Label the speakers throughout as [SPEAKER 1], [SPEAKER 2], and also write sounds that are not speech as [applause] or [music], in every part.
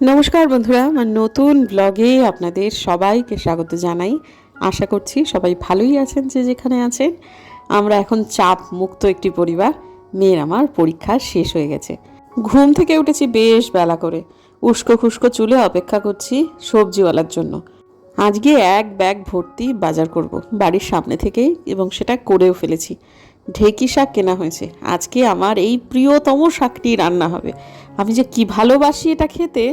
[SPEAKER 1] নমস্কার বন্ধুরা, আমার নতুন ব্লগে আপনাদের সবাইকে স্বাগত জানাই। আশা করছি সবাই ভালোই আছেন যে যেখানে আছেন। আমরা এখন চাপ মুক্ত একটি পরিবার, মেয়ের আমার পরীক্ষা শেষ হয়ে গেছে। ঘুম থেকে উঠেছি বেশ বেলা করে। উস্কো খুস্কো চুলে অপেক্ষা করছি সবজিওয়ালার জন্য। আজকে এক ব্যাগ ভর্তি বাজার করব। বাড়ির সামনে থেকেই এবং সেটা করেও ফেলেছি। ঢেকি শাক কেনা হয়েছে। আজকে আমার এই প্রিয়তম শাকটি রান্না হবে। আমি যে কি ভালোবাসি এটা খেতে,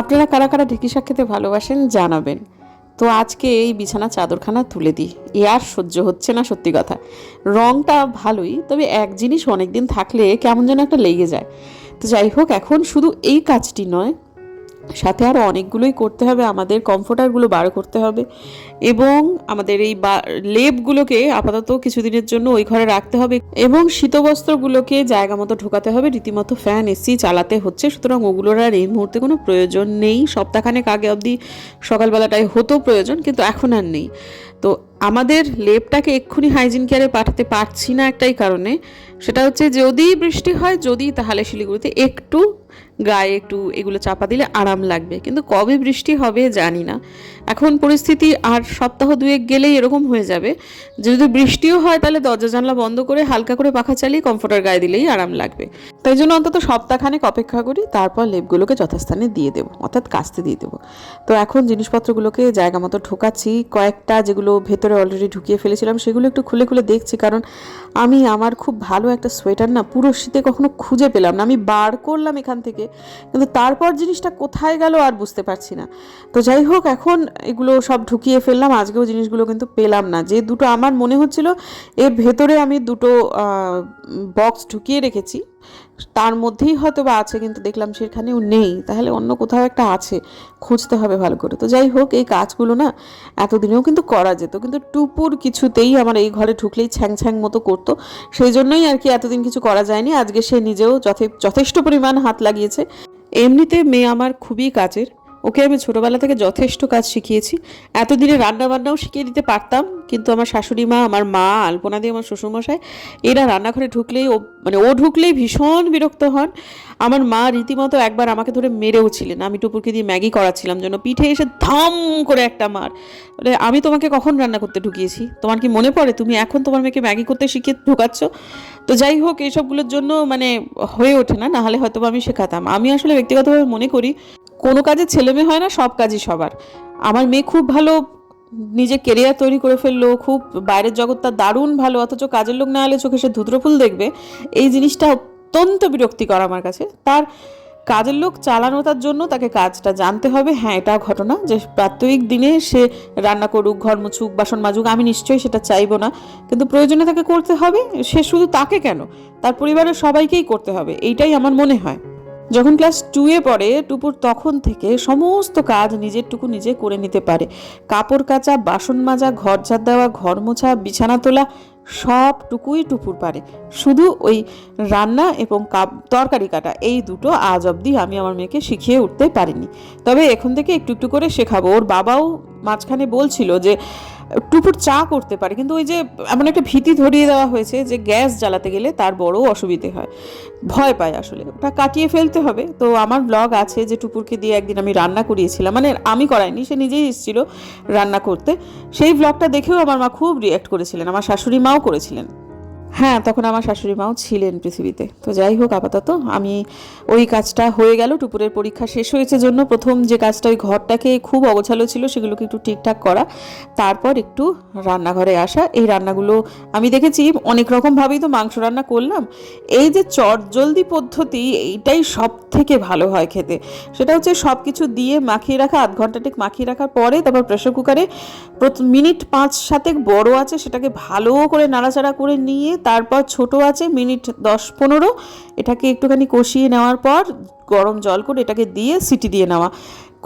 [SPEAKER 1] আপনারা কারা কারা ঢেঁকি শাক খেতে ভালোবাসেন জানাবেন। তো আজকে এই বিছানা চাদরখানা তুলে দিই। এ আর সহ্য হচ্ছে না, সত্যি কথা। রংটা ভালোই, তবে এক জিনিস অনেক দিন থাকলে কেমন যেন একটা লেগে যায়। তো যাই হোক, এখন শুধু এই কাজটি নয় সাথে আরও অনেকগুলোই করতে হবে, আমাদের কমফোর্টারগুলো বার করতে হবে এবং আমাদের এই লেপগুলোকে আপাতত কিছুদিনের জন্য ওই ঘরে রাখতে হবে এবং শীতবস্ত্রগুলোকে জায়গা মতো ঢোকাতে হবে, রীতিমতো ফ্যান, এসি চালাতে হচ্ছে, সুতরাং ওগুলোর আর এই মুহূর্তে কোনো প্রয়োজন নেই। সপ্তাহখানেক আগে অবধি সকালবেলাটায় হতো প্রয়োজন, কিন্তু এখন আর নেই। তো আমাদের লেপটাকে এক্ষুনি হাইজিন কেয়ারে পাঠাতে পারছি না একটাই কারণে, সেটা হচ্ছে যদি বৃষ্টি হয়, যদি তাহলে শিলিগুড়িতে একটু গায়ে একটু এগুলো চাপা দিলে আরাম লাগবে। কিন্তু কবে বৃষ্টি হবে জানি না। এখন পরিস্থিতি আর সপ্তাহ দুয়েক গেলেই এরকম হয়ে যাবে। যদি বৃষ্টিও হয় তাহলে দরজা জানলা বন্ধ করে হালকা করে পাখা চালিয়ে কমফোর্টার গায়ে দিলেই আরাম লাগবে। তাই জন্য অন্তত সপ্তাহখানেক অপেক্ষা করি, তারপর লেপগুলোকে যথাস্থানে দিয়ে দেবো, অর্থাৎ কাস্তে দিয়ে দেবো। তো এখন জিনিসপত্রগুলোকে জায়গা মতো ঢোকাচ্ছি, কয়েকটা যেগুলো ভেতরে অলরেডি ঢুকিয়ে ফেলেছিলাম সেগুলো একটু খুলে খুলে দেখছি, কারণ আমি আমার খুব ভালো একটা সোয়েটার না পুরো শীতে কখনো খুঁজে পেলাম না। আমি বার করলাম এখান থেকে, কিন্তু তারপর জিনিসটা কোথায় গেল আর বুঝতে পারছি না। তো যাই হোক, এখন এগুলো সব ঢুকিয়ে ফেললাম, আজকেও জিনিসগুলো কিন্তু পেলাম না। যে দুটো আমার মনে হচ্ছিল, এর ভেতরে আমি দুটো বক্স ঢুকিয়ে রেখেছি। তার মধ্যেই হয়তো বা আছে, কিন্তু দেখলাম সেখানেও নেই। তাহলে অন্য কোথাও একটা আছে, খুঁজতে হবে ভালো করে। তো যাই হোক, এই কাজগুলো না এতদিনেও কিন্তু করা যেত। কিন্তু টুপুর কিছুতেই আমার এই ঘরে ঢুকলেই ছ্যাং ছ্যাং মতো করতো। সেই জন্যই আর কি এতদিন কিছু করা যায়নি। আজকে সে নিজেও যথে- যথেষ্ট পরিমাণ হাত লাগিয়েছে। এমনিতে মেয়ে আমার খুবই কাজের। ওকে আমি ছোটোবেলা থেকে যথেষ্ট কাজ শিখিয়েছি। এতদিনে রান্না বান্নাও শিখিয়ে দিতে পারতাম। কিন্তু আমার শাশুড়ি মা, আমার মা, আলপনা দিয়ে আমার শ্বশুরমশাই, এরা রান্নাঘরে ঢুকলেই ও মানে ও ঢুকলেই ভীষণ বিরক্ত হন। আমার মা রীতিমতো একবার আমাকে ধরে মেরেও ছিলেন। আমি টুপুরকে দিয়ে ম্যাগি করাচ্ছিলাম জন্য পিঠে এসে ধাম করে একটা মার। বলে আমি তোমাকে কখন রান্না করতে ঢুকিয়েছি? তোমার কি মনে পড়ে? তুমি এখন তোমার মেয়েকে ম্যাগি করতে শিখিয়ে ঢুকাচ্ছ? তো যাই হোক, এইসবগুলোর জন্য মানে হয়ে ওঠে না, নাহলে হয়তো আমি শেখাতাম। আমি আসলে ব্যক্তিগতভাবে মনে করি, কোনো কাজে ছেলে মেয়ে হয় না, সব কাজই সবার। আমার মেয়ে খুব ভালো নিজে কেরিয়ার তৈরি করে ফেলল, খুব বাইরের জগৎটা দারুণ ভালো, অথচ কাজের লোক না হলে চোখে সে ধুদ্রফুল দেখবে। এই জিনিসটা অত্যন্ত বিরক্তিকর আমার কাছে। তার কাজের লোক চালানো তার জন্য তাকে কাজটা জানতে হবে। হ্যাঁ এটা ঘটনা যে প্রাত্যহিক দিনে সে রান্না করুক, ঘর মুছুক, বাসন মাজুক, আমি নিশ্চয়ই সেটা চাইব না। কিন্তু প্রয়োজনে তাকে করতে হবে, সে শুধু তাকে কেন? তার পরিবারের সবাইকেই করতে হবে, এইটাই আমার মনে হয়। যখন ক্লাস টুয়ে পড়ে, টুপুর তখন থেকে সমস্ত কাজ নিজের টুকু নিজে করে নিতে পারে। কাপড় কাচা, বাসন মাজা, ঘর ঝাড় দেওয়া, ঘর মোছা, বিছানা তোলা, সবটুকুই টুপুর পারে। শুধু ওই রান্না এবং কাপ, তরকারি কাটা, এই দুটো আজ অবধি আমি আমার মেয়েকে শিখিয়ে উঠতে পারিনি। তবে এখন থেকে একটু একটু করে শেখাবো। ওর বাবাও মাঝখানে বলছিল যে টুপুর চা করতে পারে। কিন্তু ওই যে এমন একটা ভীতি ধরিয়ে দেওয়া হয়েছে যে গ্যাস জ্বালাতে গেলে তার বড় অসুবিধে হয়। ভয় পায় আসলে। ওটা কাটিয়ে ফেলতে হবে। তো আমার ব্লগ আছে যে টুপুরকে দিয়ে একদিন আমি রান্না করিয়েছিলাম। মানে আমি করাইনি, সে নিজেই এসেছিল রান্না করতে। সেই ব্লগটা দেখেও আমার মা খুব রিয়্যাক্ট করেছিলেন। আমার শাশুড়ি মাও করেছিলেন। হ্যাঁ তখন আমার শাশুড়ি মাও ছিলেন পৃথিবীতে। তো যাই হোক, আপাতত আমি ওই কাজটা হয়ে গেল, টুপুরের পরীক্ষা শেষ হয়েছে জন্য। প্রথম যে কাজটা ওই ঘরটাকে খুব অগোছালো ছিল, সেগুলোকে একটু ঠিকঠাক করা। তারপর একটু রান্নাঘরে আসা। এই রান্নাগুলো আমি দেখেছি, অনেক রকমভাবেই তো মাংস রান্না করলাম। এই যে চটজলদি পদ্ধতি, এইটাই সব থেকে ভালো হয় খেতে। সেটা হচ্ছে সব কিছু দিয়ে মাখিয়ে রাখা, আধ ঘণ্টা ঠিক মাখিয়ে রাখার পরে তারপর প্রেশার কুকারে মিনিট পাঁচ সাতেক বড় আছে, সেটাকে ভালো করে নাড়াচাড়া করে নিয়ে তারপর ছোট আছে মিনিট দশ পনেরো। এটাকে একটুখানি কষিয়ে নেওয়ার পর গরম জল করে এটাকে দিয়ে সিটি দিয়ে নেওয়া।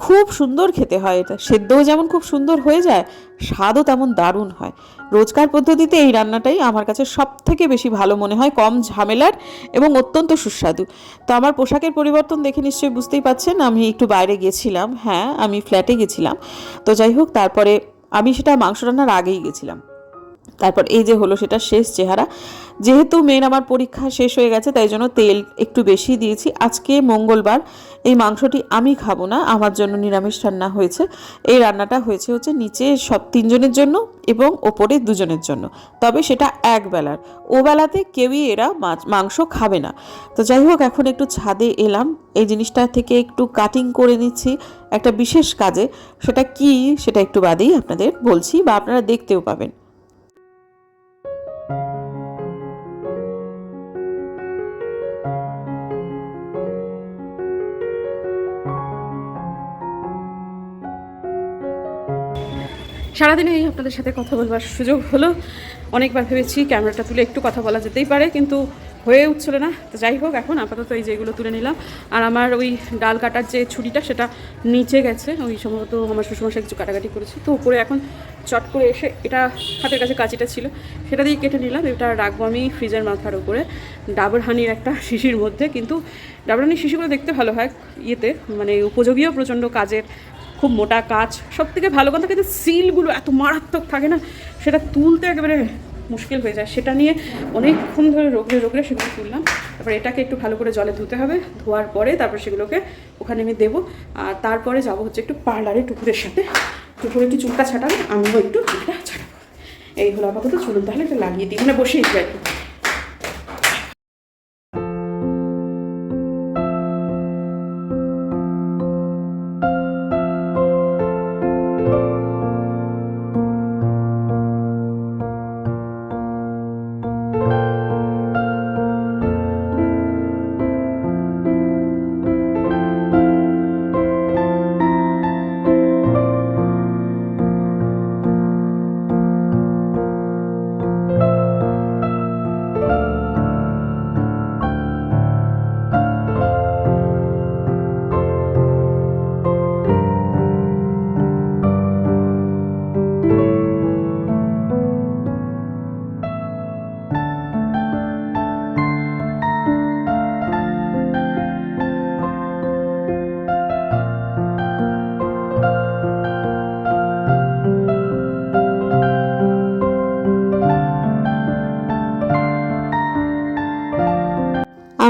[SPEAKER 1] খুব সুন্দর খেতে হয় এটা। সেদ্ধও যেমন খুব সুন্দর হয়ে যায়, স্বাদও তেমন দারুণ হয়। রোজকার পদ্ধতিতে এই রান্নাটাই আমার কাছে সব থেকে বেশি ভালো মনে হয়, কম ঝামেলার এবং অত্যন্ত সুস্বাদু। তো আমার পোশাকের পরিবর্তন দেখে নিশ্চয়ই বুঝতেই পাচ্ছেন, আমি একটু বাইরে গেছিলাম। হ্যাঁ আমি ফ্ল্যাটে গেছিলাম। তো যাই হোক, তারপরে আমি সেটা মাংস রান্নার আগেই গেছিলাম। তারপর এই যে হলো সেটা শেষ চেহারা। যেহেতু মেন আমার পরীক্ষা শেষ হয়ে গেছে, তাই জন্য তেল একটু বেশি দিয়েছি। আজকে মঙ্গলবার এই মাংসটি আমি খাব না, আমার জন্য নিরামিষ রান্না হয়েছে। এই রান্নাটা হয়েছে হচ্ছে নিচে সব তিনজনের জন্য এবং ওপরে দুজনের জন্য। তবে সেটা এক বেলার। ও বেলাতে কেউই এরা মাছ, মাংস খাবে না। তো যাই হোক, এখন একটু ছাদে এলাম। এই জিনিসটা থেকে একটু কাটিং করে নিচ্ছি একটা বিশেষ কাজে। সেটা কি সেটা একটু বাদেই আপনাদের বলছি বা আপনারা দেখতেও পাবেন। সারাদিনে এই আপনাদের সাথে কথা বলবার সুযোগ হলো। অনেকবার ভেবেছি ক্যামেরাটা তুলে একটু কথা বলা যেতেই পারে, কিন্তু হয়ে উঠছিল না। তো যাই হোক, এখন আপাতত এই যেগুলো তুলে নিলাম। আর আমার ওই ডাল কাটার যে ছুরিটা, সেটা নিচে গেছে। ওই সম্ভবত আমার শ্বশুরমশাই কিছু কাটাকাটি করেছে। তো উপরে এখন চট করে এসে এটা হাতের কাছে কাঁচিটা ছিল, সেটা দিয়ে কেটে নিলাম। এটা রাখব আমি ফ্রিজের মাথার উপরে, ডাবর হানির একটা [laughs] শিশির মধ্যে। কিন্তু ডাবর হানির শিশিগুলো দেখতে ভালো হয় ইয়েতে মানে উপযোগীও প্রচণ্ড কাজের খুব মোটা কাজ। সব থেকে ভালো কথা কিন্তু সিলগুলো এত মারাত্মক থাকে না, সেটা তুলতে একেবারে মুশকিল হয়ে যায়। সেটা নিয়ে অনেকক্ষণ ধরে রোগড়ে রোগড়ে সেগুলো তুললাম। তারপর এটাকে একটু ভালো করে জলে ধুতে হবে। ধোয়ার পরে তারপর সেগুলোকে ওখানে আমি দেবো। আর তারপরে যাব হচ্ছে একটু পার্লারে টুকুরের সাথে। টুকুরে একটু চুলটা ছাটাবে, আমিও একটু চুলটা ছাটাবো। এই হলো আপাতত। চলুন তাহলে এটা লাগিয়ে দিই। মানে বসেই আর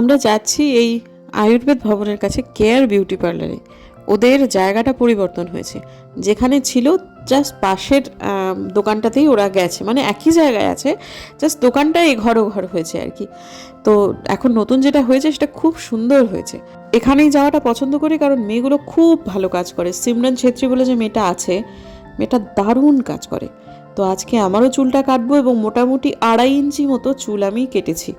[SPEAKER 1] আমরা যাচ্ছি এই আয়ুর্বেদ ভবনের কাছে কেয়ার বিউটি পার্লারে। ওদের জায়গাটা পরিবর্তন হয়েছে। যেখানে ছিল জাস্ট পাশের দোকানটাতেই ওরা গেছে। মানে একই জায়গায় আছে, জাস্ট দোকানটা এই ঘর ঘর হয়েছে আর কি। তো এখন নতুন যেটা হয়েছে সেটা খুব সুন্দর হয়েছে। এখানেই যাওয়াটা পছন্দ করি কারণ মেয়েগুলো খুব ভালো কাজ করে। সিমরান ছেত্রী বলে যে মেয়েটা আছে, মেয়েটা দারুণ কাজ করে। তো আজকে আমারও চুলটা কাটবো এবং মোটামুটি আড়াই ইঞ্চি মতো চুল আমি কেটেছি।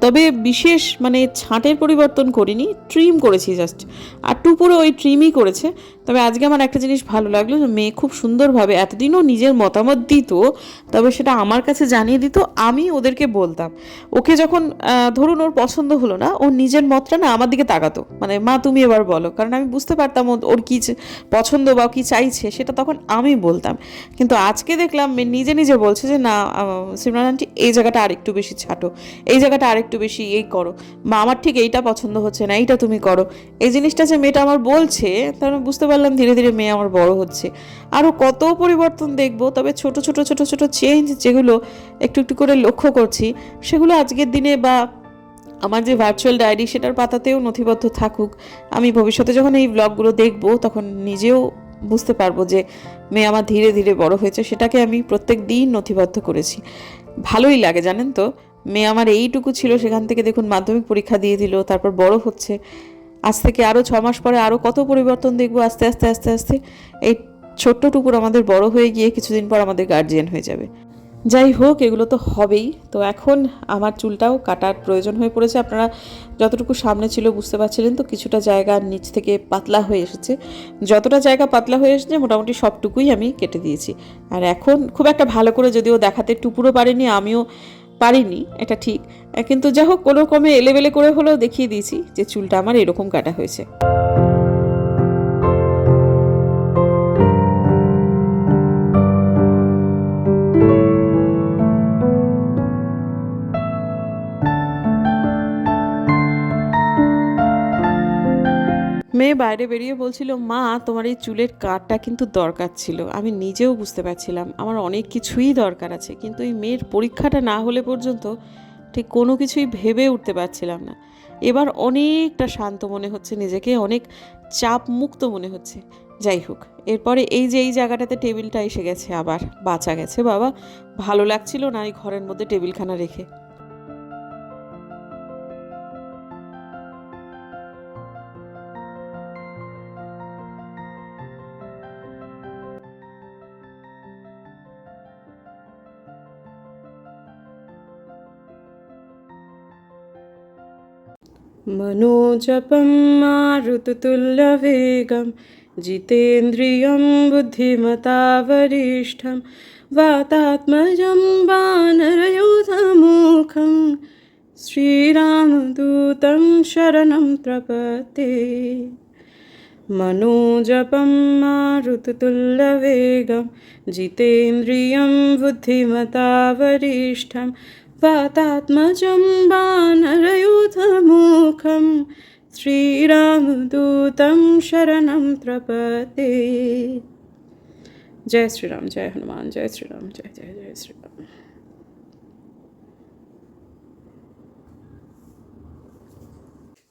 [SPEAKER 1] তবে বিশেষ মানে ছাঁটের পরিবর্তন করিনি ট্রিম করেছি জাস্ট আর টুপুরও ওই ট্রিমই করেছে। তবে আজকে আমার একটা জিনিস ভালো লাগল যে মেয়ে খুব সুন্দরভাবে এতদিনও নিজের মতামত দিত, তবে সেটা আমার কাছে জানিয়ে দিত, আমি ওদেরকে বলতাম। ওকে যখন ধরুন ওর পছন্দ হলো না, ও নিজের মতটা না আমার দিকে তাকাতো। মানে মা, তুমি এবার বলো। কারণ আমি বুঝতে পারতাম ওর কী পছন্দ বা কী চাইছে, সেটা তখন আমি বলতাম। কিন্তু আজকে দেখলাম মেয়ে নিজে নিজে বলছে যে, না সিমরান আন্টি, এই জায়গাটা আরেকটু বেশি ছাটো। এই জায়গাটা আরেকটু বেশি এই করো। বা আমার ঠিক এইটা পছন্দ হচ্ছে না, এইটা তুমি করো। এই জিনিসটা যে মেয়েটা আমার বলছে, তার বুঝতে পারলাম ধীরে ধীরে মেয়ে আমার বড় হচ্ছে। আরও কত পরিবর্তন দেখব, তবে ছোট ছোট ছোট ছোট চেঞ্জ যেগুলো একটু একটু করে লক্ষ্য করছি, সেগুলো আজকের দিনে বা আমার যে ভার্চুয়াল ডায়েরি সেটার পাতাতেও নথিবদ্ধ থাকুক। আমি ভবিষ্যতে যখন এই ব্লগগুলো দেখব, তখন নিজেও বুঝতে পারব যে মেয়ে আমার ধীরে ধীরে বড় হয়েছে, সেটাকে আমি প্রত্যেক দিন নথিবদ্ধ করেছি। ভালোই লাগে, জানেন তো? মেয়ে আমার এইটুকু ছিল, সেখান থেকে দেখুন মাধ্যমিক পরীক্ষা দিয়ে দিল, তারপর বড় হচ্ছে। আজ থেকে আরও ছ মাস পরে আরও কত পরিবর্তন দেখব আস্তে আস্তে আস্তে আস্তে। এই ছোট্ট টুকুর আমাদের বড় হয়ে গিয়ে কিছুদিন পর আমাদের গার্জিয়ান হয়ে যাবে। যাই হোক, এগুলো তো হবেই। তো এখন আমার চুলটাও কাটার প্রয়োজন হয়ে পড়েছে। আপনারা যতটুকু সামনে ছিল বুঝতে পারছিলেন তো, কিছুটা জায়গা নিচ থেকে পাতলা হয়ে এসেছে। যতটা জায়গা পাতলা হয়ে এসেছে, মোটামুটি সবটুকুই আমি কেটে দিয়েছি। আর এখন খুব একটা ভালো করে যদিও দেখাতে টুপুরও পারিনি, আমিও পারিনি, এটা ঠিক। কিন্তু যা হোক, কোনো ক্রমে এলেবেলে করে হলেও দেখিয়ে দিয়েছি যে চুলটা আমার এরকম কাটা হয়েছে। মেয়ে বাইরে বেরিয়ে বলছিল, মা, তোমার এই চুলের কাটটা কিন্তু দরকার ছিল। আমি নিজেও বুঝতে পারছিলাম, আমার অনেক কিছুই দরকার আছে। কিন্তু এই মেয়ের পরীক্ষাটা না হলে পর্যন্ত ঠিক কোনো কিছুই ভেবে উঠতে পারছিলাম না। এবার অনেকটা শান্ত মনে হচ্ছে নিজেকে, অনেক চাপ মুক্ত মনে হচ্ছে। যাই হোক, এরপরে এই যে এই জায়গাটাতে টেবিলটা এসে গেছে আবার, বাঁচা গেছে, বাবা। ভালো লাগছিল না এই ঘরের মধ্যে টেবিলখানা রেখে। मनोजपं मारुततुल्यवेगं जितेन्द्रियं बुद्धिमतावरिष्ठं वातात्मजं वानरयूथमुखं श्रीरामदूतं शरणं प्रपत्ते मनोजपं मारुततुल्यवेगं जितेन्द्रियं बुद्धिमतावरिष्ठं वातात्मजं वानरयूथमुखं श्रीरामदूतं शरणं प्रपते जय श्रीराम जय हनुमान जय श्रीराम जय जय जय श्रीराम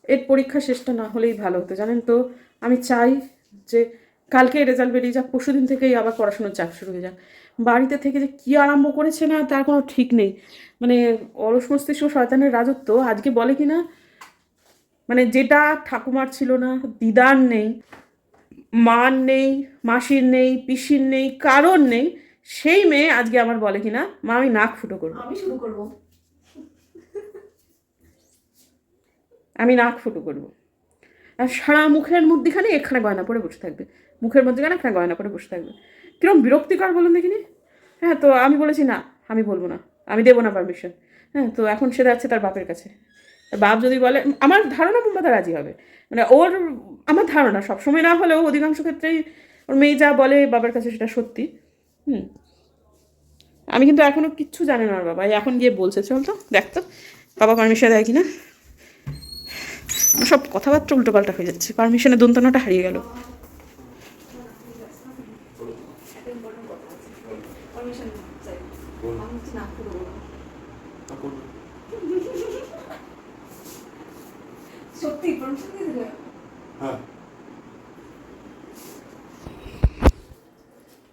[SPEAKER 1] এর পরীক্ষা শেষটা না হলেই ভালো হতো জানেন তো আমি চাই যে কালকে রেজাল্ট বেরিয়ে যাক পরশু দিন থেকেই আবার পড়াশোনার চাপ শুরু হয়ে যাক বাড়িতে থেকে যে কী আরম্ভ করেছে না তার কোনো ঠিক নেই। মানে অলস মস্তিষ্ক শয়তানের রাজত্ব আজকে বলে কি না? মানে যেটা ঠাকুমার ছিল না দিদার নেই মার নেই মাসির নেই পিসির নেই কারোর নেই সেই মেয়ে আজকে আমার বলে কি না মা আমি নাক ফুটো করব।
[SPEAKER 2] আমি শুরু করব।
[SPEAKER 1] আমি নাক ফুটো করব। আর সারা মুখের মধ্যেখানে এখানে গয়না পরে বসে থাকবে। মুখের মধ্যেখানে এখানে গয়না পরে বসে থাকবে। কিরম বিরক্তিকর বলুন দেখিনি? হ্যাঁ তো আমি বলেছি না, আমি বলব না, আমি দেবো না পারমিশন হ্যাঁ তো এখন সে যাচ্ছে তার বাপের কাছে। বাপ যদি বলে, আমার ধারণা মোমবাতা রাজি হবে। মানে ওর, আমার ধারণা, সবসময় না হলেও অধিকাংশ ক্ষেত্রেই ওর মেয়ে যা বলে বাবার কাছে সেটা সত্যি। হুম। আমি কিন্তু এখনও কিচ্ছু জানি না ওর বাবা এখন গিয়ে বলছে, চল তো, দেখ তো, বাবা পারমিশন দেয় কিনা? সব কথাবার্তা উল্টোপাল্টা হয়ে যাচ্ছে পারমিশনের দন্তনাটা হারিয়ে গেল
[SPEAKER 2] সত্যি পারমিশন দিয়ে দিলে
[SPEAKER 3] হ্যাঁ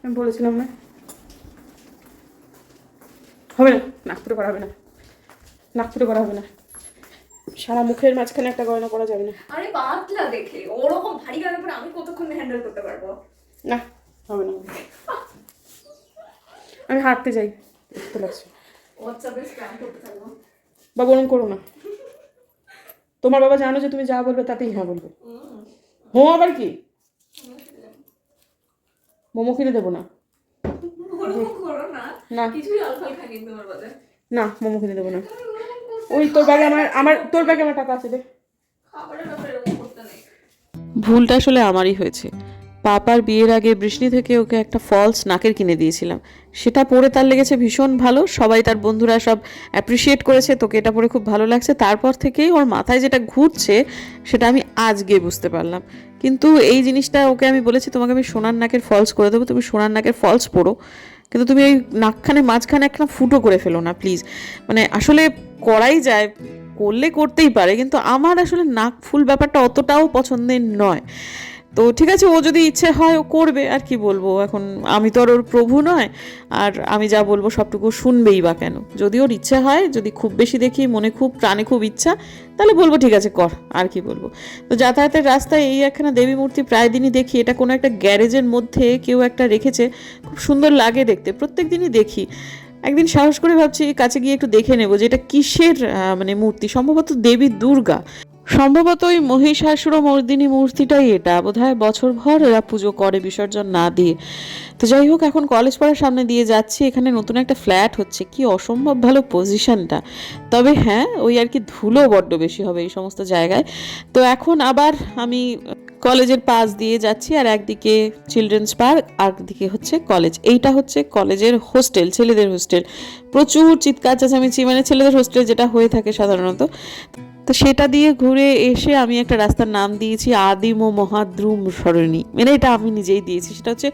[SPEAKER 1] আমি বলেছিলাম না। হবে না নাগপুরে করা হবে না। নাগপুরে করা হবে না। সারা মুখের মাঝখানে একটা গয়না করা যাবে না।
[SPEAKER 2] আরে পাতলা দেখে ওরকম ভারী গানের পরে আমি কতক্ষণ হ্যান্ডেল করতে পারব?
[SPEAKER 1] না হবে না। আমি হাঁটতে যাই দেখতে লাগছে
[SPEAKER 2] হোয়াটসঅ্যাপে স্ক্যান করতে থাকব।
[SPEAKER 1] বা বরং করো না। তোমার বাবা জানো যে তুমি যা বলবে তাতেই হ্যাঁ বলবে। হো আবার কি? মোমো কিনে দেবো না।
[SPEAKER 2] না।
[SPEAKER 1] মোমো কিনে দেবো না। ওই তোর ব্যাগে আমার আমার তোর ব্যাগে আমার টাকা আছে
[SPEAKER 2] নেই।
[SPEAKER 1] ভুলটা আসলে আমারই হয়েছে। পাপার বিয়ের আগে বৃষ্ণি থেকে ওকে একটা ফলস নাকের কিনে দিয়েছিলাম। সেটা পরে তার লেগেছে ভীষণ ভালো। সবাই তার বন্ধুরা সব অ্যাপ্রিসিয়েট করেছে। তোকে এটা পরে খুব ভালো লাগছে। তারপর থেকেই ওর মাথায় যেটা ঘুরছে, সেটা আমি আজকে বুঝতে পারলাম। কিন্তু এই জিনিসটা ওকে আমি বলেছি, তোমাকে আমি সোনার নাকের ফলস করে দেবো। তুমি সোনার নাকের ফলস পরো। কিন্তু তুমি এই নাকখানে মাঝখানে একটা ফুটো করে ফেলো না প্লিজ মানে আসলে করাই যায়, করলে করতেই পারে। কিন্তু আমার আসলে নাক ফুল ব্যাপারটা অতটাও পছন্দের নয়। তো ঠিক আছে, ও যদি ইচ্ছে হয় ও করবে, আর কি বলব? এখন আমি তো আর ওর প্রভু নয়, আর আমি যা বলব সবটুকু শুনবেই বা কেন? যদি ওর ইচ্ছে হয়, যদি খুব বেশি দেখি, মনে খুব, প্রাণে খুব ইচ্ছা, তাহলে বলব ঠিক আছে, কর, আর কি বলব? তো যাতায়াতের রাস্তায় এই একখানা দেবী মূর্তি প্রায় দিনই দেখি, এটা কোনো একটা গ্যারেজের মধ্যে কেউ একটা রেখেছে, খুব সুন্দর লাগে দেখতে, প্রত্যেক দিনই দেখি। একদিন সাহস করে ভাবছি, কাছে গিয়ে একটু দেখে নেব যে এটা কিসের মানে মূর্তি? সম্ভবত দেবী দুর্গা। সম্ভবত ওই মহিষাসুর মর্দিনী মূর্তিটাই এটা। বোধহয় বছর ভর এরা পুজো করে, বিসর্জন না দিয়ে। তো যাই হোক, এখন কলেজ পড়ার সামনে দিয়ে যাচ্ছি। এখানে নতুন একটা ফ্ল্যাট হচ্ছে। কি অসম্ভব ভালো পজিশনটা তবে হ্যাঁ ওই আর কি ধুলো বড্ড বেশি হবে এই সমস্ত জায়গায়। তো এখন আবার আমি কলেজের পাশ দিয়ে যাচ্ছি, আর একদিকে চিলড্রেন্স পার্ক আর একদিকে হচ্ছে কলেজ এইটা হচ্ছে কলেজের হোস্টেল ছেলেদের হোস্টেল প্রচুর চিৎকার, চেঁচামেচি। মানে ছেলেদের হোস্টেল যেটা হয়ে থাকে সাধারণত। তো সেটা দিয়ে ঘুরে এসে আমি একটা রাস্তার নাম দিয়েছি আদিম ও মহাদ্রুম সরণী। মানে এটা আমি নিজেই দিয়েছি, সেটা হচ্ছে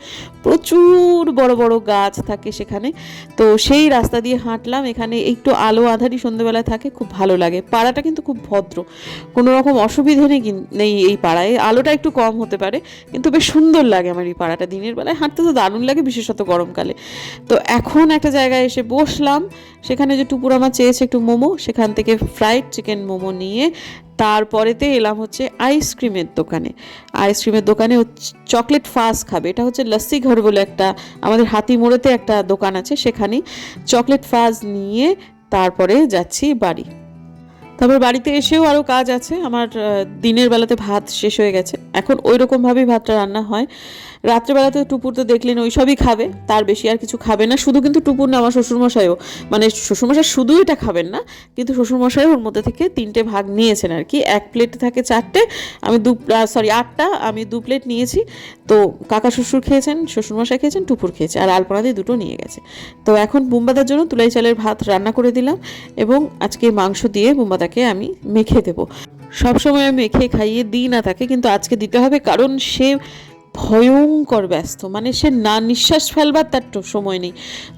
[SPEAKER 1] প্রচুর বড় বড় গাছ থাকে সেখানে। তো সেই রাস্তা দিয়ে হাঁটলাম, এখানে একটু আলো আধারি সন্ধ্যেবেলায় থাকে, খুব ভালো লাগে। পাড়াটা কিন্তু খুব ভদ্র, কোনো রকম অসুবিধে নেই নেই এই পাড়ায়। আলোটা একটু কম হতে পারে, কিন্তু বেশ সুন্দর লাগে আমার এই পাড়াটা। দিনের বেলায় হাঁটতে তো দারুণ লাগে, বিশেষত গরমকালে। তো এখন একটা জায়গায় এসে বসলাম, সেখানে যে টুপুর আমার চেয়েছে একটু মোমো, সেখান থেকে ফ্রাইড চিকেন মোমো নিয়ে তারপরেতে এলাম হচ্ছে আইসক্রিমের দোকানে। আইসক্রিমের দোকানে চকলেট ফাস খাবে। এটা হচ্ছে লস্যি ঘর বলে একটা, আমাদের হাতি মোড়েতে একটা দোকান আছে সেখানে চকলেট ফাজ নিয়ে তারপরে যাচ্ছি বাড়ি। তারপর বাড়িতে এসেও আরও কাজ আছে। আমার দিনের বেলাতে ভাত শেষ হয়ে গেছে। এখন ওই রকমভাবেই ভাতটা রান্না হয়। রাত্রেবেলাতে টুপুর তো দেখলেন ওই সবই খাবে, তার বেশি আর কিছু খাবে না, শুধু কিন্তু টুপুর না, আমার শ্বশুরমশাইও। মানে শ্বশুরমশাই শুধু এটা খাবেন না, কিন্তু শ্বশুরমশাই ওর মধ্যে থেকে তিনটে ভাগ নিয়েছেন আর কি। এক প্লেট থাকে চারটে, আমি দু সরি আটটা, আমি দু প্লেট নিয়েছি। তো কাকা শ্বশুর খেয়েছেন, শ্বশুরমশাই খেয়েছেন, টুপুর খেয়েছে, আর আলপনা দিয়ে দুটো নিয়ে গেছে। তো এখন বুম্বাদার জন্য তুলাই চালের ভাত রান্না করে দিলাম এবং আজকে মাংস দিয়ে বুম্বাদাকে আমি মেখে দেবো। সবসময় আমি মেখে খাইয়ে দিই না তাকে, কিন্তু আজকে দিতে হবে, কারণ সে ভয়ঙ্কর ব্যস্ত। মানে সে না নিঃশ্বাস ফেলবার তার সময় নেই।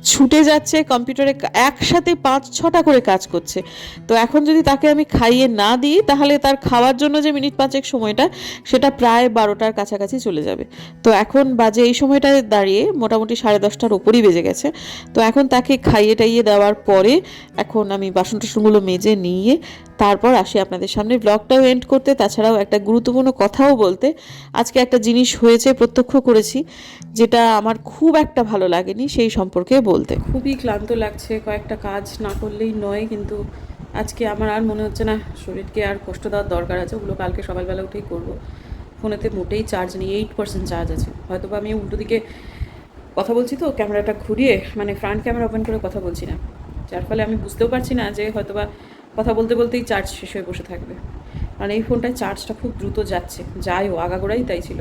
[SPEAKER 1] ছুটে যাচ্ছে কম্পিউটারে একসাথে পাঁচ, ছটা করে কাজ করছে। তো এখন যদি তাকে আমি খাইয়ে না দিই, তাহলে তার খাওয়ার জন্য যে মিনিট পাঁচেক সময়টা, সেটা প্রায় বারোটার কাছাকাছি চলে যাবে। তো এখন বাজে এই সময়টায় দাঁড়িয়ে মোটামুটি সাড়ে দশটার ওপরই বেজে গেছে। তো এখন তাকে খাইয়ে টাইয়ে দেওয়ার পরে এখন আমি বাসন টাসনগুলো মেজে নিয়ে তারপর আসি আপনাদের সামনে। ব্লগটাও এন্ড করতে, তাছাড়াও একটা গুরুত্বপূর্ণ কথাও বলতে, আজকে একটা জিনিস হয়েছে, প্রত্যক্ষ করেছি, যেটা আমার খুব একটা ভালো লাগেনি সেই সম্পর্কে বলতে। খুবই ক্লান্ত লাগছে, কয়েকটা কাজ না করলেই নয়, কিন্তু আজকে আমার আর মনে হচ্ছে না, শরীরকে আর কষ্ট দেওয়ার দরকার আছে, ওগুলো কালকে সকালবেলা উঠেই করব। ফোনেতে মোটেই চার্জ নেই এইট পার্সেন্ট চার্জ আছে। হয়তো বা আমি উল্টো দিকে কথা বলছি তো, ক্যামেরাটা ঘুরিয়ে মানে ফ্রন্ট ক্যামেরা ওপেন করে কথা বলছি না। যার ফলে আমি বুঝতেও পারছি না যে হয়তোবা কথা বলতে বলতেই চার্জ শেষ হয়ে বসে থাকবে। কারণ এই ফোনটায় চার্জটা খুব দ্রুত যাচ্ছে। যাই যাইও আগাগোড়াই তাই ছিল।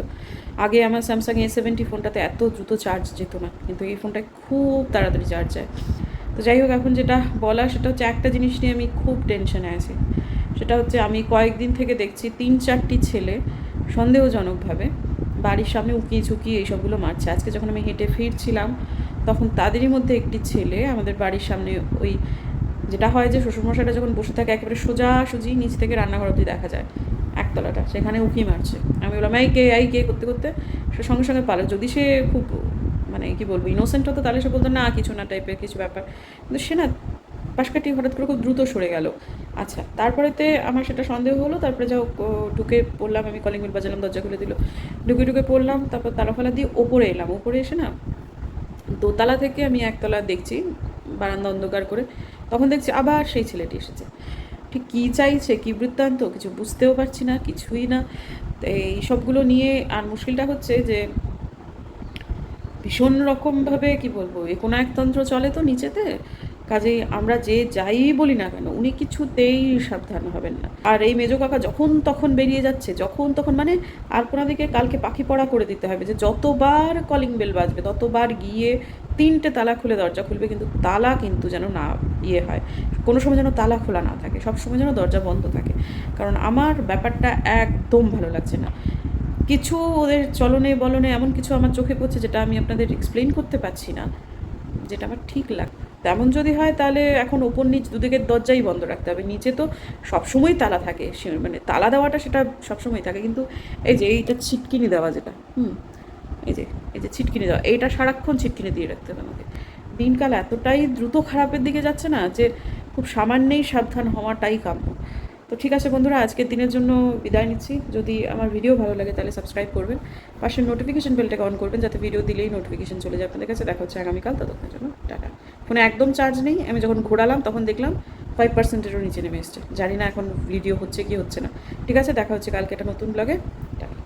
[SPEAKER 1] আগে আমার স্যামসাং এ সেভেন্টি ফোনটাতে এত দ্রুত চার্জ যেত না। কিন্তু এই ফোনটায় খুব তাড়াতাড়ি চার্জ যায়। তো যাই হোক, এখন যেটা বলা সেটা হচ্ছে একটা জিনিস নিয়ে আমি খুব টেনশনে আছি। সেটা হচ্ছে আমি কয়েকদিন থেকে দেখছি তিন চারটি ছেলে সন্দেহজনকভাবে বাড়ির সামনে উকিয়ে ঝুঁকিয়ে এইসবগুলো মারছে। আজকে যখন আমি হেঁটে ফিরছিলাম, তখন তাদেরই মধ্যে একটি ছেলে আমাদের বাড়ির সামনে ওই যেটা হয় যে শ্বশুরমশাইটা যখন বসে থাকে, একেবারে সোজা সুজি নিচ থেকে রান্নাঘর অব্দি দেখা যায়, একতলাটা। সেখানে উঁকি মারছে। আমি বললাম, এই কে এই কে? করতে করতে সে সঙ্গে সঙ্গে পালো যদি সে খুব মানে কি বলব ইনোসেন্ট হতো, তাহলে সে বলতো, না, কিছু না টাইপের কিছু ব্যাপার। কিন্তু সে না পাশকাটি হঠাৎ করে খুব দ্রুত সরে গেল। আচ্ছা তারপরেতে আমার সেটা সন্দেহ হলো। তারপরে যাও ঢুকে পড়লাম, আমি কলিং বেল বাজালাম, দরজা খুলে দিল। ঢুকে ঢুকে পড়লাম, তারপর তালাফালা দিয়ে ওপরে এলাম। ওপরে এসে না, দোতলা থেকে আমি একতলা দেখছি, বারান্দা অন্ধকার করে। তখন দেখছি আবার সেই ছেলেটি এসেছে। ঠিক কী চাইছে, কী বৃত্তান্ত, কিছু বুঝতেও পারছি না, কিছুই না। এই সবগুলো নিয়ে আর মুশকিলটা হচ্ছে যে ভীষণ রকমভাবে কি বলব কোনো একতন্ত্র চলে তো নিচেতে। কাজেই আমরা যে যাই বলি না কেন, উনি কিছুতেই সাবধান হবেন না। আর এই মেজো কাকা যখন তখন বেরিয়ে যাচ্ছে, যখন তখন মানে আলপনাদিকে কালকে পাখি পড়া করে দিতে হবে যে যতবার কলিং বেল বাজবে, ততবার গিয়ে তিনটে তালা খুলে দরজা খুলবে, কিন্তু তালা কিন্তু যেন না ইয়ে হয়। কোনো সময় যেন তালা খোলা না থাকে, সব সময় যেন দরজা বন্ধ থাকে। কারণ আমার ব্যাপারটা একদম ভালো লাগছে না। কিছু ওদের চলনে বলনে এমন কিছু আমার চোখে পড়ছে যেটা আমি আপনাদের এক্সপ্লেন করতে পারছি না, যেটা আমার ঠিক লাগ, তেমন যদি হয় তাহলে এখন ওপর নিচ দুদিকের দরজাই বন্ধ রাখতে হবে। নিচে তো সবসময় তালা থাকে মানে তালা দেওয়াটা সেটা সবসময় থাকে, কিন্তু এই যে এইটা ছিটকিনি দেওয়া যেটা, হুম। এই যে এই যে ছিটকিনি দেওয়া, এইটা সারাক্ষণ ছিটকিনি দিয়ে রাখতে হবে আমাকে। দিনকাল এতটাই দ্রুত খারাপের দিকে যাচ্ছে না যে খুব সামান্যেই সাবধান হওয়াটাই কাম্য। তো ঠিক আছে বন্ধুরা, আজকের দিনের জন্য বিদায় নিচ্ছি। যদি আমার ভিডিও ভালো লাগে তাহলে সাবস্ক্রাইব করবেন। পাশের নোটিফিকেশন বেলটাকে অন করবেন যাতে ভিডিও দিলেই নোটিফিকেশন চলে যায় আপনাদের কাছে। দেখা হচ্ছে আগামীকাল, ততক্ষণের জন্য টাটা। ফোনে একদম চার্জ নেই। আমি যখন ঘোরালাম তখন দেখলাম ফাইভ পার্সেন্টেরও নিচে নেমে এসছে। জানি না এখন ভিডিও হচ্ছে কি হচ্ছে না। ঠিক আছে, দেখা হচ্ছে কালকে একটা নতুন ব্লগে টাটা।